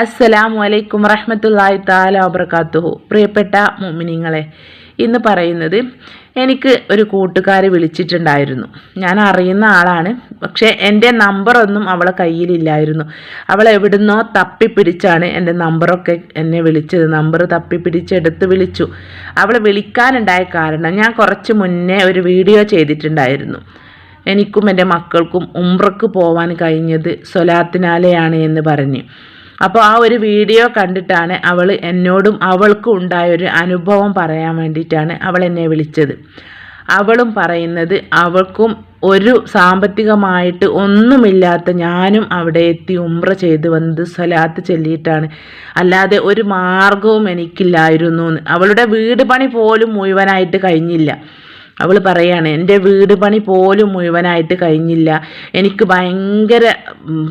അസ്സലാമു വലൈക്കും വറഹമത്തല്ലാഹി താല വബർക്കാത്തുഹു പ്രിയപ്പെട്ട മുമിനിങ്ങളെ ഇന്ന് പറയുന്നത് എനിക്ക് ഒരു കൂട്ടുകാരെ വിളിച്ചിട്ടുണ്ടായിരുന്നു. ഞാൻ അറിയുന്ന ആളാണ്. പക്ഷേ എന്റെ നമ്പറൊന്നും അവളെ കയ്യിലില്ലായിരുന്നു. അവൾ എവിടുന്നോ തപ്പിപ്പിടിച്ചാണ് എന്റെ നമ്പറൊക്കെ എന്നെ വിളിച്ചത്. നമ്പർ തപ്പിപ്പിടിച്ചെടുത്ത് വിളിച്ചു. അവൾ വിളിക്കാനുണ്ടായ കാരണം ഞാൻ കുറച്ച് മുന്നേ ഒരു വീഡിയോ ചെയ്തിട്ടുണ്ടായിരുന്നു. എനിക്കും എന്റെ മക്കൾക്കും ഉംറക്ക് പോവാൻ കഴിഞ്ഞത് സൊലാത്തിനാലെയാണ് എന്ന് പറഞ്ഞ്. അപ്പോൾ ആ ഒരു വീഡിയോ കണ്ടിട്ടാണ് അവൾ എന്നോടും അവൾക്കും ഉണ്ടായ ഒരു അനുഭവം പറയാൻ വേണ്ടിയിട്ടാണ് അവൾ എന്നെ വിളിച്ചത്. അവളും പറയുന്നത് അവൾക്കും ഒരു സാമ്പത്തികമായിട്ട് ഒന്നുമില്ലാത്ത ഞാനും അവിടെ എത്തി ഉമ്ര ചെയ്ത് വന്നത് സ്വലാത്ത് ചൊല്ലിയിട്ടാണ്. അല്ലാതെ ഒരു മാർഗവും എനിക്കില്ലായിരുന്നു അവളുടെ വീട് പണി പോലും മുഴുവനായിട്ട് കഴിഞ്ഞില്ല. അവൾ പറയാണ് എന്റെ വീട് പണി പോലും മുഴുവനായിട്ട് കഴിഞ്ഞില്ല. എനിക്ക് ഭയങ്കര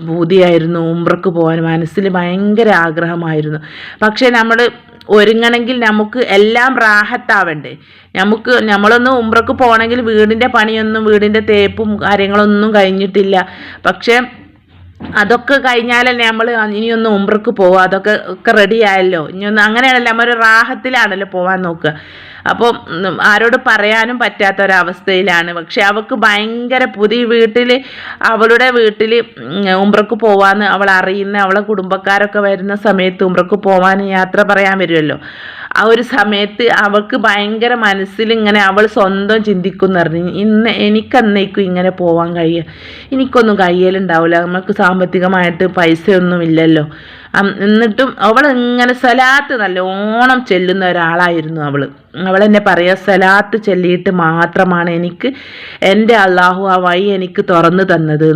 ബുദ്ധിയായിരുന്നു ഉമ്രക്ക് പോകാൻ മനസ്സിൽ ഭയങ്കര ആഗ്രഹമായിരുന്നു. പക്ഷേ നമ്മൾ ഒരുങ്ങണമെങ്കിൽ നമുക്ക് എല്ലാം റാഹത്താവണ്ടേ. നമുക്ക് നമ്മളൊന്ന് ഉമ്രക്ക് പോകണമെങ്കിൽ വീടിന്റെ പണിയൊന്നും വീടിന്റെ തേപ്പും കാര്യങ്ങളൊന്നും കഴിഞ്ഞിട്ടില്ല. പക്ഷേ അതൊക്കെ കഴിഞ്ഞാലല്ലേ നമ്മൾ ഇനിയൊന്ന് ഉമ്രക്ക് പോവുക. അതൊക്കെ ഒക്കെ റെഡിയായല്ലോ ഇനിയൊന്ന് അങ്ങനെയാണല്ലോ നമ്മൾ റാഹത്തിലാണല്ലോ പോകാൻ നോക്കുക. അപ്പോൾ ആരോട് പറയാനും പറ്റാത്ത ഒരവസ്ഥയിലാണ് പക്ഷെ അവൾക്ക് ഭയങ്കര പുതിയ വീട്ടിൽ അവളുടെ വീട്ടിൽ ഉമ്രക്ക് പോവാന്ന് അവൾ അറിയുന്ന അവളെ കുടുംബക്കാരൊക്കെ വരുന്ന സമയത്ത് ഉമ്രക്ക് പോവാൻ യാത്ര പറയാൻ വരുമല്ലോ ആ ഒരു സമയത്ത് അവൾക്ക് ഭയങ്കര മനസ്സിൽ ഇങ്ങനെ അവൾ സ്വന്തം ചിന്തിക്കും പറഞ്ഞു ഇന്ന് എനിക്കന്നേക്കും ഇങ്ങനെ പോവാൻ കഴിയുക എനിക്കൊന്നും കയ്യലുണ്ടാവില്ല നമുക്ക് സാമ്പത്തികമായിട്ട് പൈസയൊന്നും ഇല്ലല്ലോ. എന്നിട്ടും അവൾ ഇങ്ങനെ സലാത്ത് നല്ലോണം ചെല്ലുന്ന ഒരാളായിരുന്നു അവൾ അവൾ എന്നെ പറയുക സലാത്ത് ചെല്ലിയിട്ട് മാത്രമാണ് എനിക്ക് എന്റെ അള്ളാഹു ആ വഴി എനിക്ക് തുറന്നു തന്നത്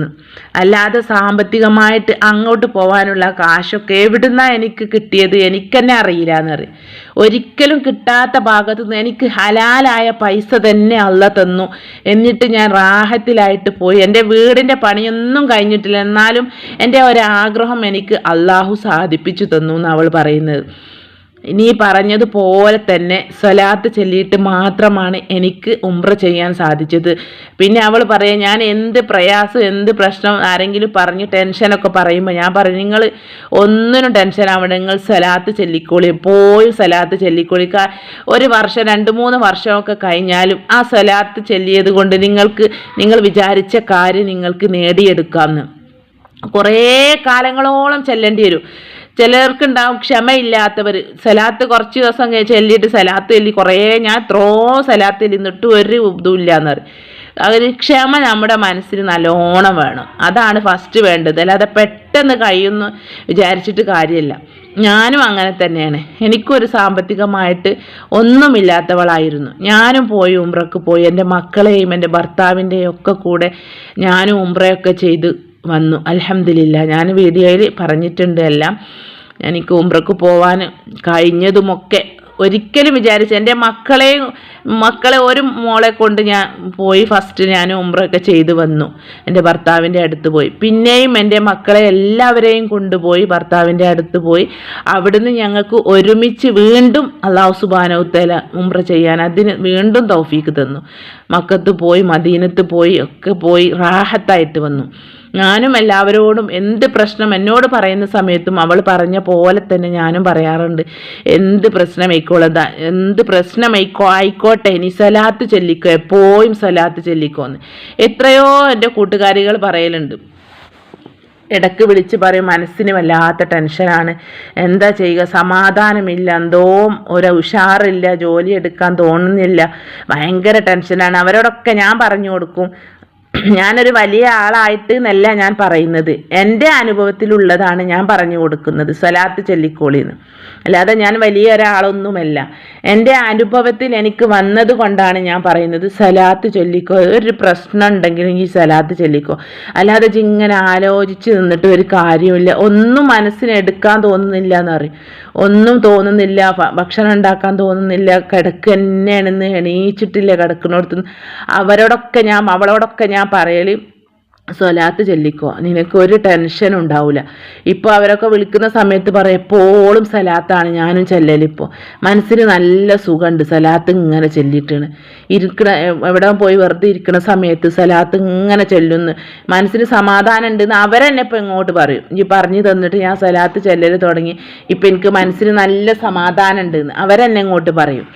അല്ലാതെ സാമ്പത്തികമായിട്ട് അങ്ങോട്ട് പോകാനുള്ള കാശൊക്കെ എവിടുന്നാണ് എനിക്ക് കിട്ടിയത് എനിക്കെന്നെ അറിയില്ല എന്ന് പറയും. ഒരിക്കലും കിട്ടാത്ത ഭാഗത്തു നിന്ന് എനിക്ക് ഹലാലായ പൈസ തന്നെ അള്ള തന്നു. എന്നിട്ട് ഞാൻ റാഹത്തിലായിട്ട് പോയി. എന്റെ വീടിന്റെ പണിയൊന്നും കഴിഞ്ഞിട്ടില്ല. എന്നാലും എന്റെ ഒരാഗ്രഹം എനിക്ക് അള്ളാഹു സാധിപ്പിച്ചു തന്നു എന്ന് അവൾ പറയുന്നത്. നീ പറഞ്ഞതുപോലെ തന്നെ സ്വലാത്ത് ചൊല്ലിയിട്ട് മാത്രമാണ് എനിക്ക് ഉംറ ചെയ്യാൻ സാധിച്ചത്. പിന്നെ അവൾ പറയാം ഞാൻ എന്ത് പ്രയാസം എന്ത് പ്രശ്നം ആരെങ്കിലും പറഞ്ഞ് ടെൻഷനൊക്കെ പറയുമ്പോൾ ഞാൻ പറഞ്ഞു നിങ്ങൾ ഒന്നിനും ടെൻഷൻ ആവണം നിങ്ങൾ സ്വലാത്ത് ചൊല്ലിക്കോളി എപ്പോഴും സ്വലാത്ത് ചൊല്ലിക്കോളി. ഒരു വർഷം രണ്ട് മൂന്ന് വർഷമൊക്കെ കഴിഞ്ഞാലും ആ സ്വലാത്ത് ചൊല്ലിയത് കൊണ്ട് നിങ്ങൾക്ക് നിങ്ങൾ വിചാരിച്ച കാര്യം നിങ്ങൾക്ക് നേടിയെടുക്കാമെന്ന്. കുറേ കാലങ്ങളോളം ചെല്ലേണ്ടി വരും. ചിലർക്കുണ്ടാവും ക്ഷമയില്ലാത്തവർ സലാത്ത് കുറച്ച് ദിവസം ചെല്ലിയിട്ട് സലാത്ത് ചെല്ലി കുറേ ഞാൻ ത്രോ സലാത്ത് ചെല്ലിന്നിട്ട് ഒരു ഇതും എന്ന് പറയും. അവർ ക്ഷമ നമ്മുടെ മനസ്സിന് നല്ലോണം വേണം. അതാണ് ഫസ്റ്റ് വേണ്ടത്. അല്ലാതെ പെട്ടെന്ന് കഴിയുമെന്ന് വിചാരിച്ചിട്ട് കാര്യമില്ല. ഞാനും അങ്ങനെ തന്നെയാണ്. എനിക്കൊരു സാമ്പത്തികമായിട്ട് ഒന്നുമില്ലാത്തവളായിരുന്നു. ഞാനും പോയി ഉംറക്ക് പോയി. എന്റെ മക്കളെയും എന്റെ ഭർത്താവിന്റെയും ഒക്കെ കൂടെ ഞാനും ഉംറയൊക്കെ ചെയ്ത് വന്നു. അലഹമില്ല ഞാൻ വീഡിയോയിൽ പറഞ്ഞിട്ടുണ്ട് എല്ലാം. എനിക്ക് ഉംറക്ക് പോവാൻ കഴിഞ്ഞതുമൊക്കെ ഒരിക്കലും വിചാരിച്ചു എന്റെ മക്കളെ മക്കളെ ഒരു മോളെ കൊണ്ട് ഞാൻ പോയി ഫസ്റ്റ് ഞാൻ ഉംറൊക്കെ ചെയ്ത് വന്നു. എന്റെ ഭർത്താവിന്റെ അടുത്ത് പോയി. പിന്നെയും എന്റെ മക്കളെ എല്ലാവരെയും കൊണ്ടുപോയി ഭർത്താവിന്റെ അടുത്ത് പോയി. അവിടുന്ന് ഞങ്ങൾക്ക് ഒരുമിച്ച് വീണ്ടും അള്ളാഹു സുബാനവുത്തേല ഉംറ ചെയ്യാൻ അതിന് വീണ്ടും തൗഫീക്ക് തന്നു. മക്കത്ത് പോയി മദീനത്ത് പോയി ഒക്കെ പോയി റാഹത്തായിട്ട് വന്നു. ഞാനും എല്ലാവരോടും എന്ത് പ്രശ്നം എന്നോട് പറയുന്ന സമയത്തും അവൾ പറഞ്ഞ പോലെ തന്നെ ഞാനും പറയാറുണ്ട്. എന്ത് പ്രശ്നമായിക്കോളതാ എന്ത് പ്രശ്നമായിക്കോ ആയിക്കോട്ടെ ഇനി സലാത്ത് ചെല്ലിക്കോ എപ്പോഴും സലാത്ത് ചെല്ലിക്കോ എന്ന് എത്രയോ എന്റെ കൂട്ടുകാരികൾ പറയലുണ്ട്. ഇടയ്ക്ക് വിളിച്ച് പറയും മനസ്സിന് വല്ലാത്ത ടെൻഷനാണ്. എന്താ ചെയ്യുക? സമാധാനമില്ല. എന്തോ ഒരു ഉഷാറില്ല. ജോലി എടുക്കാൻ തോന്നുന്നില്ല. ഭയങ്കര ടെൻഷനാണ്. അവരോടൊക്കെ ഞാൻ പറഞ്ഞു കൊടുക്കും. ഞാനൊരു വലിയ ആളായിട്ട് എന്നല്ല ഞാൻ പറയുന്നത്. എന്റെ അനുഭവത്തിലുള്ളതാണ് ഞാൻ പറഞ്ഞു കൊടുക്കുന്നത് സ്വലാത്ത് ചൊല്ലിക്കോളിന്ന്. അല്ലാതെ ഞാൻ വലിയ ഒരാളൊന്നുമല്ല. എന്റെ അനുഭവത്തിൽ എനിക്ക് വന്നത് കൊണ്ടാണ് ഞാൻ പറയുന്നത് സലാത്ത് ചൊല്ലിക്കോ ഒരു പ്രശ്നം ഉണ്ടെങ്കിൽ ഈ സലാത്ത് ചൊല്ലിക്കോ. അല്ലാതെ ഇങ്ങനെ ആലോചിച്ച് നിന്നിട്ട് ഒരു കാര്യമില്ല ഒന്നും മനസ്സിനെടുക്കാൻ തോന്നുന്നില്ല എന്ന് പറയും. ഒന്നും തോന്നുന്നില്ല ഭക്ഷണം ഉണ്ടാക്കാൻ തോന്നുന്നില്ല കിടക്ക് തന്നെയാണെന്ന് എണീച്ചിട്ടില്ല കിടക്കുന്നിടത്തുനിന്ന്. അവരോടൊക്കെ ഞാൻ അവളോടൊക്കെ ഞാൻ പറയൽ സ്വലാത്ത് ചൊല്ലിക്കോ നിനക്ക് ഒരു ടെൻഷൻ ഉണ്ടാവില്ല ഇപ്പോൾ അവരൊക്കെ വിളിക്കുന്ന സമയത്ത് പറയും എപ്പോഴും സലാത്താണ് ഞാനും ചെല്ലലിപ്പോൾ മനസ്സിന് നല്ല സുഖമുണ്ട് സലാത്ത് ഇങ്ങനെ ചെല്ലിയിട്ടാണ് ഇരിക്കണ എവിടെ പോയി വെറുതെ ഇരിക്കുന്ന സമയത്ത് സലാത്ത് ഇങ്ങനെ ചെല്ലുന്നു. മനസ്സിന് സമാധാനം ഉണ്ടെന്ന് അവരെന്നെ ഇപ്പോൾ ഇങ്ങോട്ട് പറയും. ഈ പറഞ്ഞു തന്നിട്ട് ഞാൻ സലാത്ത് ചെല്ലൽ തുടങ്ങി. ഇപ്പം എനിക്ക് മനസ്സിന് നല്ല സമാധാനം ഉണ്ടെന്ന് അവരെന്നെ ഇങ്ങോട്ട് പറയും.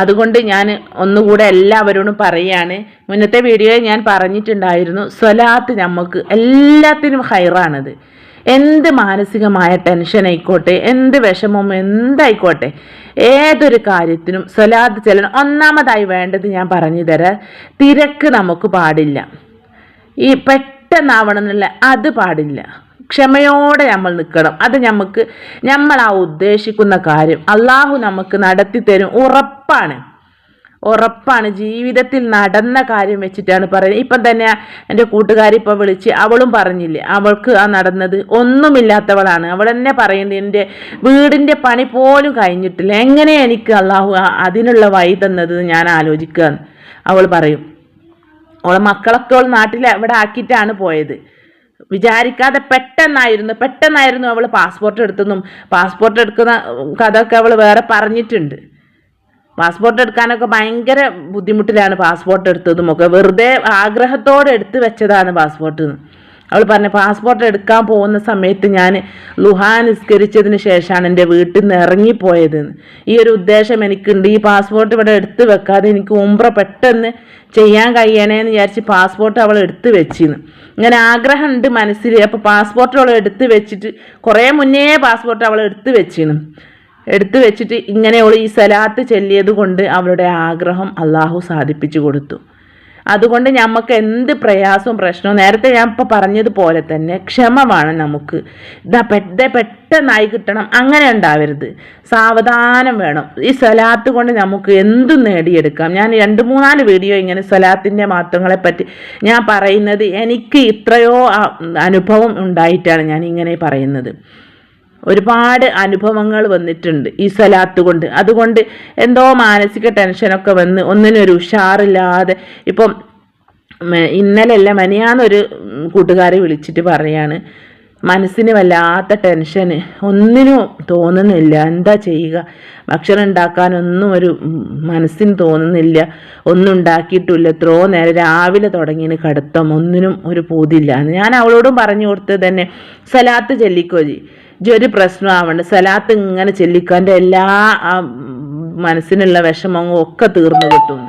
അതുകൊണ്ട് ഞാൻ ഒന്നുകൂടെ എല്ലാവരോടും പറയുകയാണ് മുന്നത്തെ വീഡിയോയിൽ ഞാൻ പറഞ്ഞിട്ടുണ്ടായിരുന്നു സ്വലാത്ത് നമുക്ക് എല്ലാത്തിനും ഹൈറാണത്. എന്ത് മാനസികമായ ടെൻഷൻ ആയിക്കോട്ടെ എന്ത് വിഷമം എന്തായിക്കോട്ടെ ഏതൊരു കാര്യത്തിനും സ്വലാത്ത് ചെല്ലണം. ഒന്നാമതായി വേണ്ടത് ഞാൻ പറഞ്ഞു തരാം തിരക്ക് നമുക്ക് പാടില്ല. ഈ പെട്ടെന്നാവണം എന്നുള്ള അത് പാടില്ല. ക്ഷമയോടെ നമ്മൾ നിൽക്കണം. അത് നമുക്ക് നമ്മൾ ആ ഉദ്ദേശിക്കുന്ന കാര്യം അള്ളാഹു നമുക്ക് നടത്തി തരും. ഉറപ്പാണ്. ഉറപ്പാണ്. ജീവിതത്തിൽ നടന്ന കാര്യം വെച്ചിട്ടാണ് പറയുന്നത്. ഇപ്പം തന്നെ എന്റെ കൂട്ടുകാരി ഇപ്പം വിളിച്ച് അവളും പറഞ്ഞില്ലേ അവൾക്ക് ആ നടന്നത് ഒന്നുമില്ലാത്തവളാണ്. അവൾ തന്നെ പറയുന്നത് എന്റെ വീടിന്റെ പണി പോലും കഴിഞ്ഞിട്ടില്ല. എങ്ങനെ എനിക്ക് അള്ളാഹു അതിനുള്ള വഴി തന്നത് ഞാൻ ആലോചിക്കുകയെന്ന് അവൾ പറയും അവളെ മക്കളൊക്കെ അവൾ നാട്ടിൽ ഇവിടെ ആക്കിയിട്ടാണ് പോയത്? വിചാരിക്കാതെ പെട്ടെന്നായിരുന്നു പെട്ടെന്നായിരുന്നു അവൾ പാസ്പോർട്ട് എടുത്തെന്നും പാസ്പോർട്ട് എടുക്കുന്ന കഥയൊക്കെ അവൾ വേറെ പറഞ്ഞിട്ടുണ്ട്. പാസ്പോർട്ട് എടുക്കാനൊക്കെ ഭയങ്കര ബുദ്ധിമുട്ടിലാണ് പാസ്പോർട്ട് എടുത്തതും ഒക്കെ വെറുതെ ആഗ്രഹത്തോടെ എടുത്തു വെച്ചതാണ് പാസ്പോർട്ട് അവൾ പറഞ്ഞു പാസ്പോർട്ട് എടുക്കാൻ പോകുന്ന സമയത്ത് ഞാൻ ലുഹാൻ നിസ്കരിച്ചതിന് ശേഷമാണ് എന്റെ വീട്ടിൽ നിന്ന് ഇറങ്ങിപ്പോയത്. ഈ ഒരു ഉദ്ദേശം എനിക്കുണ്ട്. ഈ പാസ്പോർട്ട് ഇവിടെ എടുത്തു വെക്കാതെ എനിക്ക് ഉംറ പെട്ടെന്ന് ചെയ്യാൻ കഴിയണേന്ന് വിചാരിച്ച് പാസ്പോർട്ട് അവൾ എടുത്തു വെച്ചിന്ന് ഇങ്ങനെ ആഗ്രഹമുണ്ട് മനസ്സിൽ. അപ്പോൾ പാസ്പോർട്ട് അവൾ എടുത്തു വെച്ചിട്ട് കുറേ മുന്നേ പാസ്പോർട്ട് അവൾ എടുത്തു വെച്ചിരുന്നു എടുത്തു വെച്ചിട്ട് ഇങ്ങനെ അവൾ ഈ സലാത്ത് ചെല്ലിയത് കൊണ്ട് അവളുടെ ആഗ്രഹം അള്ളാഹു സാധിപ്പിച്ചു കൊടുത്തു. അതുകൊണ്ട് നമുക്ക് എന്ത് പ്രയാസവും പ്രശ്നവും നേരത്തെ ഞാൻ ഇപ്പോൾ പറഞ്ഞതുപോലെ തന്നെ ക്ഷമ വേണം നമുക്ക് ഇതാ പെട്ട പെട്ടെന്നായി കിട്ടണം. അങ്ങനെ ഉണ്ടാവരുത്. സാവധാനം വേണം. ഈ സ്വലാത്ത് കൊണ്ട് നമുക്ക് എന്തും നേടിയെടുക്കാം. ഞാൻ രണ്ട് മൂന്നാൽ വീഡിയോ ഇങ്ങനെ സ്വലാത്തിന്റെ മഹത്വങ്ങളെ പറ്റി ഞാൻ പറയുന്നത് എനിക്ക് ഇത്രയോ അനുഭവം ഉണ്ടായിട്ടാണ് ഞാൻ ഇങ്ങനെ പറയുന്നത്. ഒരുപാട് അനുഭവങ്ങൾ വന്നിട്ടുണ്ട് ഈ സലാത്ത് കൊണ്ട്. അതുകൊണ്ട് എന്തോ മാനസിക ടെൻഷനൊക്കെ വന്ന് ഒന്നിനൊരു ഉഷാറില്ലാതെ ഇപ്പം ഇന്നലെയല്ല മനിയാന്നൊരു കൂട്ടുകാരെ വിളിച്ചിട്ട് പറയാണ് മനസ്സിന് വല്ലാത്ത ടെൻഷന് ഒന്നിനും തോന്നുന്നില്ല. എന്താ ചെയ്യുക? ഭക്ഷണം ഉണ്ടാക്കാനൊന്നും ഒരു മനസ്സിന് തോന്നുന്നില്ല. ഒന്നും ഉണ്ടാക്കിയിട്ടില്ല. എത്രയോ നേരം രാവിലെ തുടങ്ങിയതിന് കടുത്തം. ഒന്നിനും ഒരു പൂതില്ല ഞാൻ അവളോടും പറഞ്ഞു കൊടുത്തത് തന്നെ സലാത്ത് ചെല്ലിക്കോജി ഒരു പ്രശ്നമാവണ്ട. സലാത്ത് ഇങ്ങനെ ചെല്ലിക്കാന്റെ എല്ലാ മനസ്സിനുള്ള വിഷമവും ഒക്കെ തീർന്നു കിട്ടും.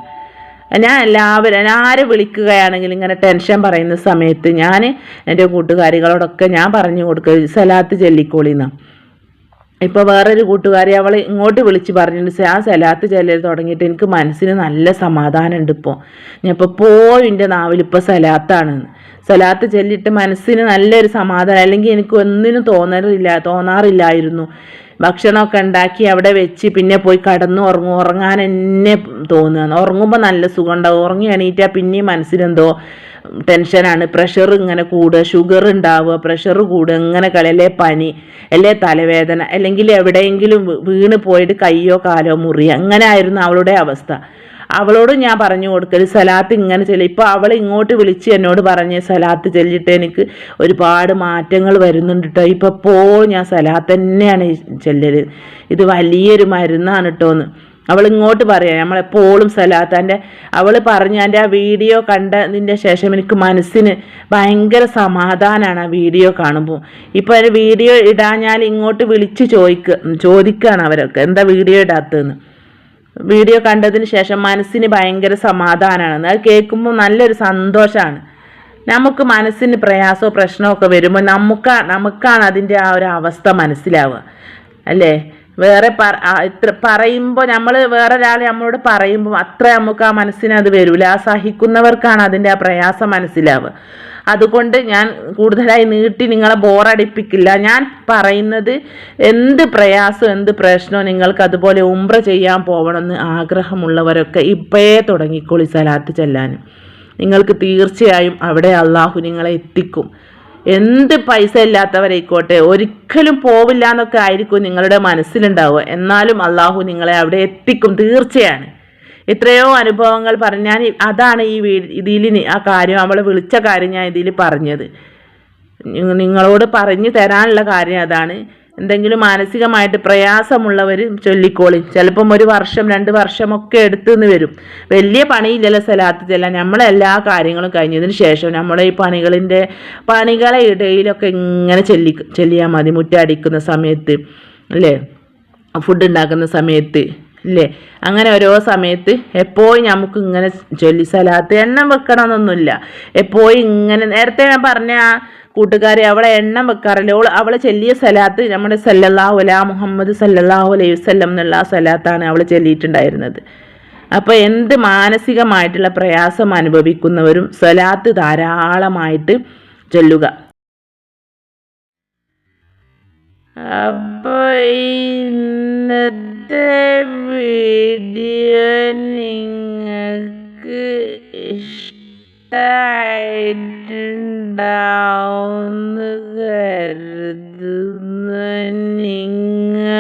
ഞാൻ എല്ലാവരും ആര് വിളിക്കുകയാണെങ്കിലും ഇങ്ങനെ ടെൻഷൻ പറയുന്ന സമയത്ത് ഞാൻ എന്റെ കൂട്ടുകാരികളോടൊക്കെ ഞാൻ പറഞ്ഞു കൊടുക്കുക സലാത്ത് ചെല്ലിക്കോളിന്ന്. ഇപ്പോൾ വേറൊരു കൂട്ടുകാരി അവൾ ഇങ്ങോട്ട് വിളിച്ച് പറഞ്ഞിട്ട് ആ സലാത്ത് ചെല്ലൽ തുടങ്ങിയിട്ട് എനിക്ക് മനസ്സിന് നല്ല സമാധാനമുണ്ട് ഇപ്പോൾ. ഞാൻ ഇപ്പോൾ പോയി എന്റെ നാവിൽ ഇപ്പോൾ സലാത്താണെന്ന് സലാത്ത് ചെല്ലിട്ട് മനസ്സിന് നല്ലൊരു സമാധാനം അല്ലെങ്കിൽ എനിക്ക് ഒന്നിനും തോന്നലില്ല തോന്നാറില്ലായിരുന്നു. ഭക്ഷണമൊക്കെ ഉണ്ടാക്കി അവിടെ വെച്ച് പിന്നെ പോയി കടന്നു ഉറങ്ങും ഉറങ്ങാൻ എന്നെ തോന്നുകയാണ് ഉറങ്ങുമ്പോൾ നല്ല സുഖം ഉണ്ടാവും ഉറങ്ങി എണീറ്റാൽ പിന്നെയും മനസ്സിനെന്തോ ടെൻഷനാണ് പ്രഷർ ഇങ്ങനെ കൂടുക ഷുഗർ ഉണ്ടാവുക പ്രഷർ കൂടുക ഇങ്ങനെ കളിയല്ലേ പനി അല്ലേ തലവേദന അല്ലെങ്കിൽ എവിടെയെങ്കിലും വീണ് പോയിട്ട് കയ്യോ കാലോ മുറി അങ്ങനെ ആയിരുന്നു അവളുടെ അവസ്ഥ. അവളോട് ഞാൻ പറഞ്ഞു കൊടുക്കൽ സലാത്ത് ഇങ്ങനെ ചെല്ലി. ഇപ്പോൾ അവൾ ഇങ്ങോട്ട് വിളിച്ച് എന്നോട് പറഞ്ഞ് സലാത്ത് ചെല്ലിട്ട് എനിക്ക് ഒരുപാട് മാറ്റങ്ങൾ വരുന്നുണ്ട് കേട്ടോ ഇപ്പോൾ ഞാൻ സലാത്ത് തന്നെയാണ് ചെല്ലൽ ഇത് വലിയൊരു മരുന്നാണ് കേട്ടോ എന്ന്. അവൾ ഇങ്ങോട്ട് പറയാം നമ്മളെപ്പോഴും സലാത്താന്റെ അവൾ പറഞ്ഞ എന്റെ ആ വീഡിയോ കണ്ടതിന്റെ ശേഷം എനിക്ക് മനസ്സിന് ഭയങ്കര സമാധാനമാണ് ആ വീഡിയോ കാണുമ്പോൾ ഇപ്പോൾ ഒരു വീഡിയോ ഇടാൻ ഞാൻ ഇങ്ങോട്ട് വിളിച്ച് ചോദിക്കുക ചോദിക്കുകയാണ് അവരൊക്കെ. എന്താ വീഡിയോ ഇടാത്തതെന്ന് വീഡിയോ കണ്ടതിന് ശേഷം മനസ്സിന് ഭയങ്കര സമാധാനമാണ് അത് കേൾക്കുമ്പോൾ നല്ലൊരു സന്തോഷമാണ് നമുക്ക് മനസ്സിന് പ്രയാസമോ പ്രശ്നമോ ഒക്കെ വരുമ്പോൾ നമുക്ക് നമുക്കാണ് അതിന്റെ ആ ഒരു അവസ്ഥ മനസ്സിലാവുക. അല്ലേ? വേറെ പറ ഇത്ര പറയുമ്പോൾ നമ്മൾ വേറെ ഒരാൾ നമ്മളോട് പറയുമ്പോൾ അത്ര നമുക്ക് ആ മനസ്സിന് അത് വരില്ല ആ സഹിക്കുന്നവർക്കാണ് അതിന്റെ ആ പ്രയാസം മനസ്സിലാവുക. അതുകൊണ്ട് ഞാൻ കൂടുതലായി നീട്ടി നിങ്ങളെ ബോറടിപ്പിക്കില്ല. ഞാൻ പറയുന്നത് എന്ത് പ്രയാസം എന്ത് പ്രശ്നവും നിങ്ങൾക്ക് അതുപോലെ ഉംറ ചെയ്യാൻ പോകണമെന്ന് ആഗ്രഹമുള്ളവരൊക്കെ ഇപ്പേ തുടങ്ങിക്കോളി സലാത്ത് ചെല്ലാൻ. നിങ്ങൾക്ക് തീർച്ചയായും അവിടെ അള്ളാഹു നിങ്ങളെ എത്തിക്കും. എന്ത് പൈസ ഇല്ലാത്തവരായിക്കോട്ടെ ഒരിക്കലും പോവില്ല എന്നൊക്കെ ആയിരിക്കും നിങ്ങളുടെ മനസ്സിലുണ്ടാവുക. എന്നാലും അള്ളാഹു നിങ്ങളെ അവിടെ എത്തിക്കും തീർച്ചയാണ്. എത്രയോ അനുഭവങ്ങൾ പറഞ്ഞു ഞാൻ അതാണ് ഈ ഇതിൽ ആ കാര്യം അവൾ വിളിച്ച കാര്യം ഞാൻ ഇതിൽ പറഞ്ഞത്. നിങ്ങളോട് പറഞ്ഞു തരാനുള്ള കാര്യം അതാണ്. എന്തെങ്കിലും മാനസികമായിട്ട് പ്രയാസമുള്ളവർ ചൊല്ലിക്കോളി. ചിലപ്പം ഒരു വർഷം രണ്ട് വർഷമൊക്കെ എടുത്തുനിന്ന് വരും. വലിയ പണിയില്ലല്ലോ സ്ഥലത്ത് ചെല്ലാൻ. നമ്മളെ എല്ലാ കാര്യങ്ങളും കഴിഞ്ഞതിന് ശേഷം നമ്മുടെ ഈ പണികളിന്റെ പണികളെ ഇടയിലൊക്കെ ഇങ്ങനെ ചൊല്ലി ചൊല്ലിയാൽ മതി. മുറ്റടിക്കുന്ന സമയത്ത് അല്ലേ? ഫുഡ് ഉണ്ടാക്കുന്ന സമയത്ത്. ഇല്ലേ അങ്ങനെ ഓരോ സമയത്ത് എപ്പോഴും നമുക്ക് ഇങ്ങനെ ചൊല്ലി സലാത്ത് എണ്ണം വെക്കണമെന്നൊന്നുമില്ല എപ്പോഴും ഇങ്ങനെ നേരത്തെ ഞാൻ പറഞ്ഞ ആ കൂട്ടുകാരെ അവളെ എണ്ണം വെക്കാറില്ല. അവൾ അവളെ ചെല്ലിയ സലാത്ത് നമ്മുടെ സല്ലല്ലാഹു അലാ മുഹമ്മദ് സല്ലല്ലാഹു അലൈഹി വല്ലം എന്നുള്ള ആ സലാത്താണ് അവൾ ചെല്ലിയിട്ടുണ്ടായിരുന്നത്. അപ്പോൾ എന്ത് മാനസികമായിട്ടുള്ള പ്രയാസം അനുഭവിക്കുന്നവരും സലാത്ത് ധാരാളമായിട്ട് ചൊല്ലുക. അപ്പോൾ ഇന്നത്തെ വീഡിയോ നിങ്ങൾക്ക് ഇഷ്ടമായിട്ടുണ്ടാവുമെന്ന് കരുതുന്നു. നിങ്ങൾക്കൊരു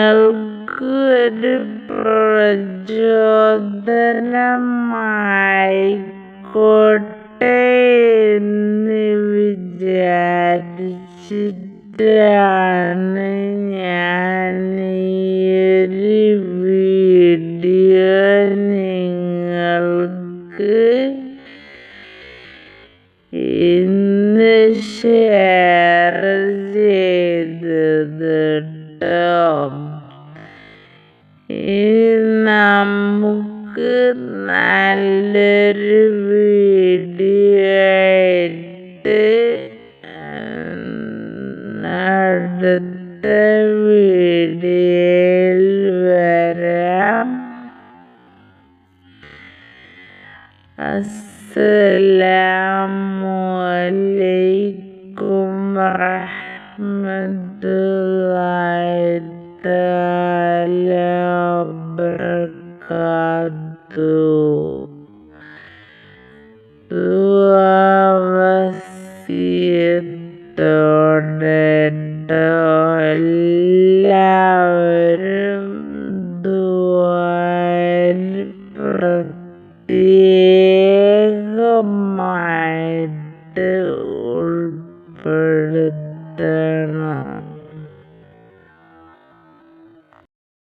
പ്രചോദനമായിക്കോട്ടെ എന്ന് വിചാരിച്ചിട്ടാണ് ഞാൻ ഈയൊരു വീഡിയോ നിങ്ങൾക്ക് ഇന്ന് ഷെയർ ചെയ്തത് കേട്ടോ ഇനി നമുക്ക് നല്ലൊരു Assalamualaikum warahmatullahi taala wabarakatuh. Tua masih